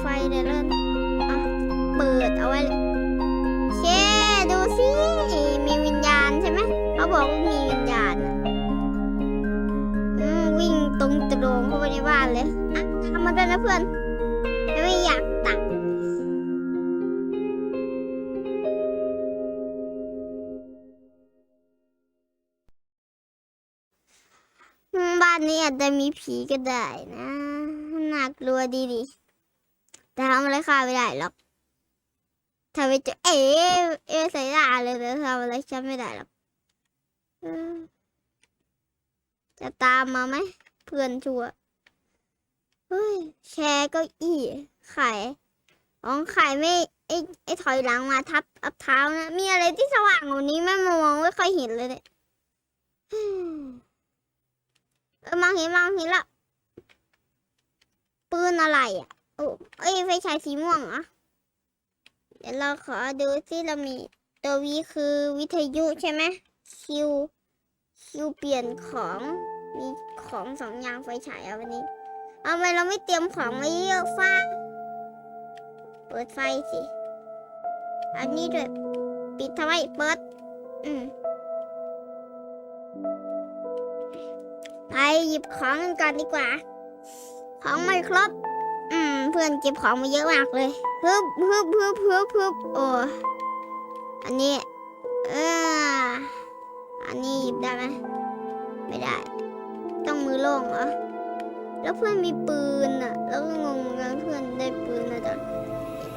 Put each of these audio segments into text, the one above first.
ไฟเดี๋ยวเริ่มอะเปิดเอาไว้เลยเชดูสิ มีวิญญาณใช่ไหมเขาบอกว่ามีวิญญาณอะอืมวิ่งตรงตรงเข้าไปในบ้านเลยอะทำมาด้วยนะเพื่อนไม่อยากตักบ้านนี้อาจจะมีผีก็ได้นะน่ากลัวดีดิ แต่ทำอะไรข้าไม่ได้หรอกทำไปจอเอ๋เอ๋ใส่หน้าเลยแต่ทำอะไรฉันไม่ได้หรอกจะตามมาไหมเพื่อนชัวเฮ้ยแชร์เก้าอี้ไข่อ๋อไข่ไม่ไอ้ไอ้ถอยหลังมาทับอับเท้านะ มีอะไรที่สว่างกว่านี้ไม่มองไม่ค่อยเห็นเลยเนี่ยเออมองเห็นมองเห็นละปืนอะไรอะ โอ้เอ้ยไฟฉายสีม่วงเหรอ เดี๋ยวเราขอดูที่เรามีตัววีคือวิทยุใช่ไหมคิวคิวเปลี่ยนของ มีของสองอย่างไฟฉายเอาวันนี้ เอาไปเราไม่เตรียมของไว้เยอะฟ้า เปิดไฟสิ อันนี้ด้วย ปิดทำไมเปิด อืมไปหยิบของกันก่อนดีกว่า ของไม่ครบ เพื่อนเก็บของมาเยอะมากเลยฮึบฮึบฮึบฮึบฮึบโอ้อันนี้ เอออันนี้หยิบได้ไหมไม่ได้ ต้องมือโล่งเหรอแล้วเพื่อนมีปืนอะ แล้วก็งงกันเพื่อนได้ปืนมาจาก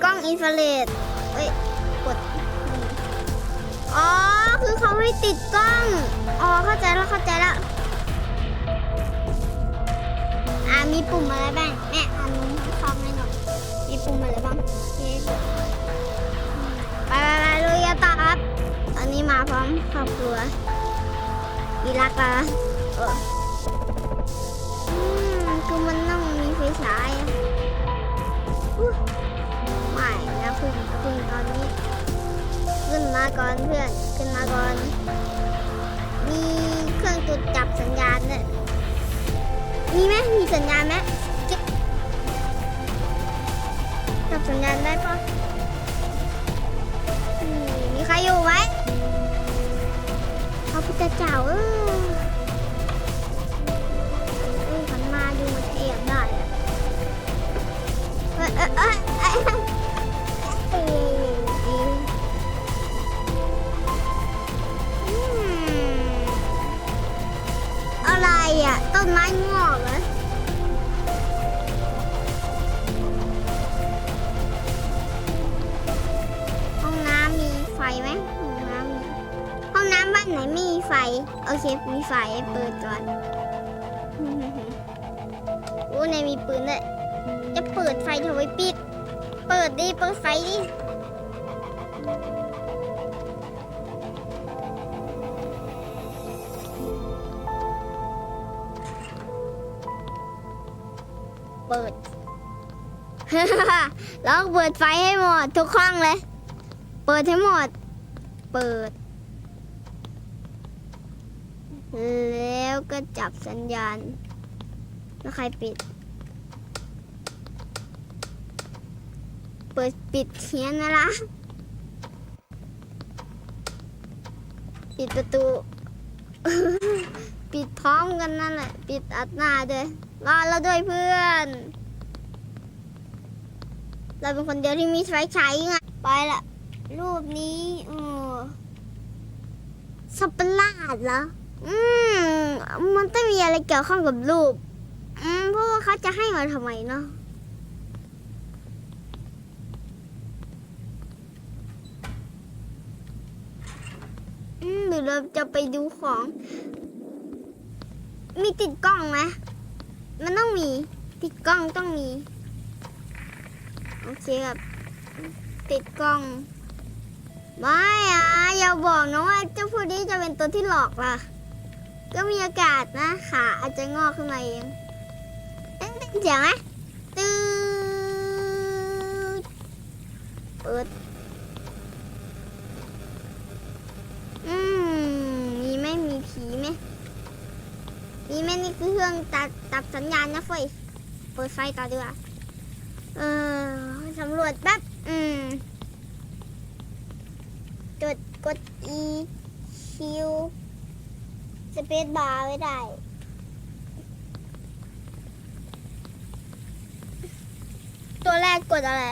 กล้องอินฟราเรดเอ้ยกดอ๋อ คือเขาให้ติดกล้อง อ๋อ เข้าใจแล้วเข้าใจแล้ว อ่ามีปุ่มอะไรบ้าง แม่อ่าน องให้หน่อย มีปุ่มอะไรบ้างไปไปไปลุยกันต่อครับ ตอนนี้มาพร้อมครอบครัวอีรักอะเอออืมคือมันต้องมีไฟฉายอะอุ๊ยไม่นะพึ่งพึ่งตอนนี้ ขึ้นมาก่อนเพื่อน ขึ้นมาก่อน มีเครื่องตรวจจับสัญญาณเนี่ยมีไหมมีสัญญาณไหม สัญญาณได้ปะมมีใครอยู่ไหมพระพุทธเจ้าเออ ไหนไม่มีไฟ โอเค มีไฟเปิดก่อนโอ้ในมีปืนด้วยจะเปิดไฟทำไมปิด เปิดดิ เปิดไฟดิเปิดแล้วเปิดไฟให้หมดทุกห้องเลย เปิดให้หมด เปิด แล้วก็จับสัญญาณแล้วใครปิด เปิดปิดเทียนนะล่ะ ปิดประตู ปิดพร้อมกันนั่นแหละ ปิดอัดหน้าด้วยรอเราด้วยเพื่อน เราเป็นคนเดียวที่มีไฟใช้ไง ไปละ รูปนี้โอ้สับประหลาดเหรอ อืม มันต้องมีอะไรเกี่ยวข้องกับรูป อืม เพราะว่าเขาจะให้มาทำไมเนาะ อืมหรือเราจะไปดูของ มีติดกล้องไหม มันต้องมี ติดกล้องต้องมี โอเคครับ ติดกล้องไม่อะอย่าบอกนะว่าเจ้าพวกนี้จะเป็นตัวที่หลอกล่ะ ก็มีอากาศนะขาอาจจะงอกขึ้นมาเองเต้นเสียงไหมตืดเปิดอืมมีไหมมีผีไหมมีดีไหมนี่คือเครื่องตัดตัดสัญญาณนะเฟยเปิดไฟต่อดีกว่าเออสำรวจแป๊บอืมกดกด E Q สเปซบาร์ไว้ได้ ตัวแรกกดอะไร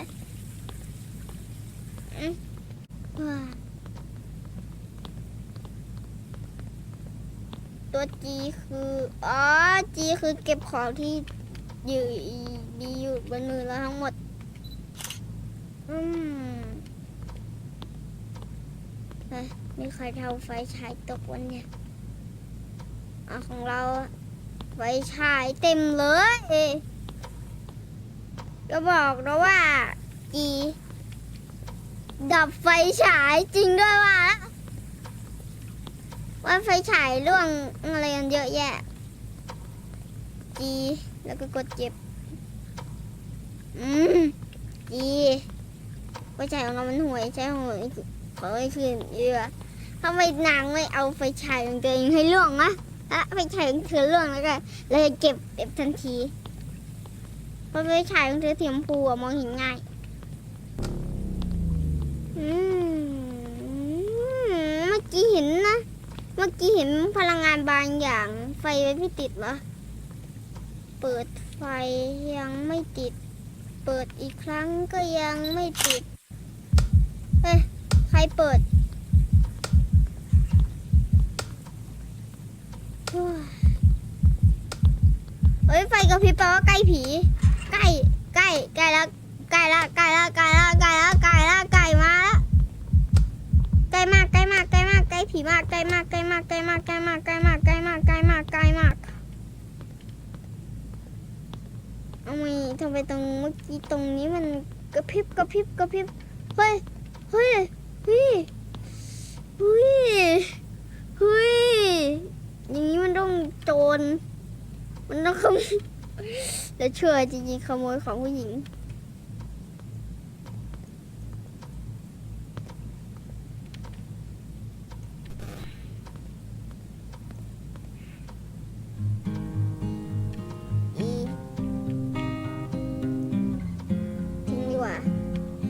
ตัว G คือ อ๋อ G คือเก็บของที่อยู่ดีอยู่บนมือเราทั้งหมด อืมเฮ้ยมีใครทำไฟฉายตกวันเนี่ย อของเราไฟฉายเต็มเลยก็บอกนะว่าจีดับไฟฉายจริงด้วยว่าว่าไฟฉายร่วงอะไรกันเยอะแยะจีแล้วก็กดเจ็บ อืมจีไฟฉายของเรามันห่วยใช่ห่วยขอให้คืนเยอะทำไมนางไม่เอาไฟฉายของตัวเองให้ร่วงอะ อะไฟฉายของเธอร่วงแล้วก็เลยเก็บเก็บทันที เพราะไฟฉายของเธอสีชมพูอะมองเห็นง่าย อืมเมื่อกี้เห็นนะ เมื่อกี้เห็นพลังงานบางอย่าง ไฟไว้ไม่ติดเหรอ เปิดไฟยังไม่ติด เปิดอีกครั้งก็ยังไม่ติด เฮ้ย ใครเปิดโอ้ย เฮ้ยไฟกระพริบแปลว่าใกล้ผี ใกล้ใกล้ใกล้แล้วใกล้ล้วใกล้ล้วใกล้ล้วใกล้ล้วใกล้ล้วใกล้มาล้วใกล้มากใกล้มากใกล้มากใกล้ผีมากใกล้มากใกล้มากใกล้มากใกล้มากใกล้มากใกล้มากใกล้มากใกล้มากเอาไงทำไมตรงเมื่อกี้ตรงนี้มันกระพริบกระพริบกระพริบเฮ้ยเฮ้ยเฮ้ยเฮ้ย เฮ้ย อย่างนี้มันต้อง โจร มันต้องขโมยแล้วเชื่อจริงๆขโมยของผู้หญิง อีทิ้งดีกว่า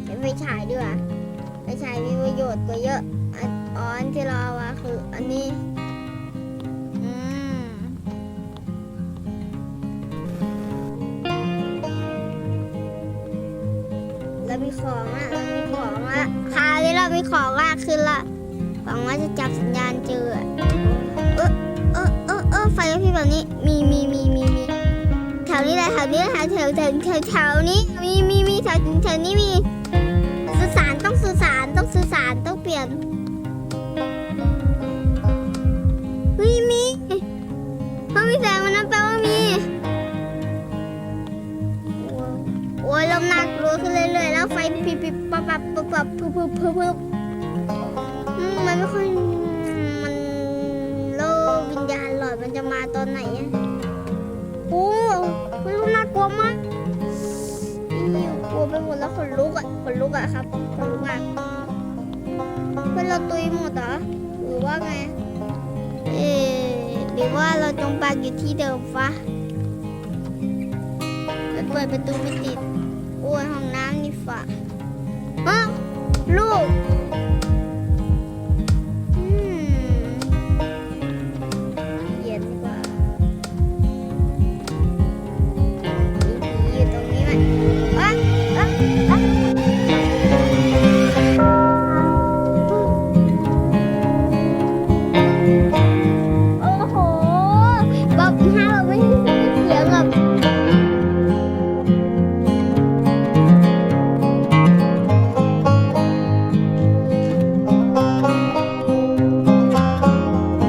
ใช้ไฟฉายดีกว่าไฟฉายมีประโยชน์กว่าเยอะ อันอ๋ออันที่เราเอามาคืออันนี้ มีของอะเรามีของอะคราวนี้เรามีของอะขึ้นละหวังว่าจะจับสัญญาณเจอเออเออเออเออไฟกระพริบแบบนี้มีมีมีมีมีแถวนี้แหละแถวนี้แถวแถวแถวแถวแถวนี้มีมีมีแถวแถวนี้มีสื่อสารต้องสื่อสารต้องสื่อสารต้องเปลี่ยน ปับปับปับพึบพึบพึบพึบมันไม่ค่อยมันโลกวิญญาณหลอดมันจะมาตอนไหนอะโอ้มันลมน่ากลัวมากอิ๊วกลัวไปหมดแล้วขนลุกอะขนลุกอะครับขนลุกอะเพื่อนเราตุยหมดเหรอหรือว่าไงเอ๊ะหรือว่าเราจงปากอยู่ที่เดิมฟะเปิดประตูไม่ติดโอ้ยห้องน้ำนี่ฝา 嗯鹿